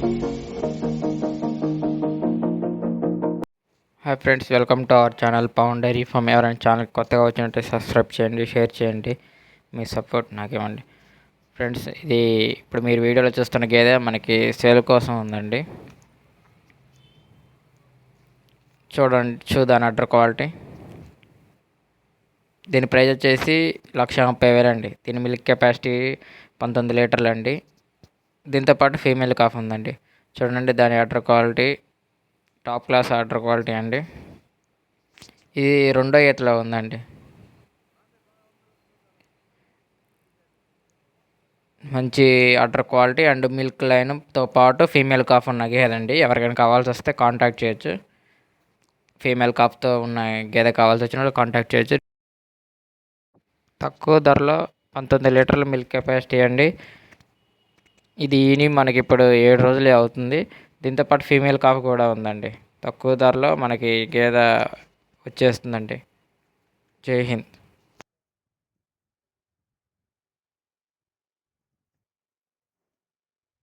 Hi friends welcome to our channel Pavan dairy farm ఎవరైనా channel కొత్తగా వచ్చినట్టే subscribe చేయండి షేర్ చేయండి. మీ సపోర్ట్ నాకు ఇవ్వండి. ఫ్రెండ్స్ ఇది ఇప్పుడు మీరు వీడియోలో చూస్తున్న గేదె మనకి సేల్ కోసం ఉందండి. చూడండి చూద్దాను అడ్డర్ క్వాలిటీ. దీని ప్రైస్ వచ్చేసి లక్ష ముప్పై వేలు అండి దీని మిల్క్ కెపాసిటీ పంతొమ్మిది లీటర్లు అండి దీంతో పాటు ఫీమేల్ కాఫ్ ఉందండి. చూడండి దాని order quality top class order quality అండి. ఇది రెండో ఈతలో ఉందండి. మంచి ఆర్డర్ క్వాలిటీ అండ్ మిల్క్ లైన్తో పాటు ఫీమేల్ కాఫ్ ఉన్న గేదండి ఎవరికైనా కావాల్సి వస్తే కాంటాక్ట్ చేయొచ్చు. ఫీమేల్ కాఫ్తో ఉన్న గేదె కావాల్సి వచ్చిన వాళ్ళు కాంటాక్ట్ చేయొచ్చు. తక్కువ ధరలో పంతొమ్మిది లీటర్ల మిల్క్ కెపాసిటీ అండి. ఇది ఈని మనకి ఇప్పుడు ఏడు రోజులే అవుతుంది. దీంతోపాటు ఫీమేల్ కాఫ్ కూడా ఉందండి. తక్కువ ధరలో మనకి గేదె వచ్చేస్తుందండి. జై హింద్.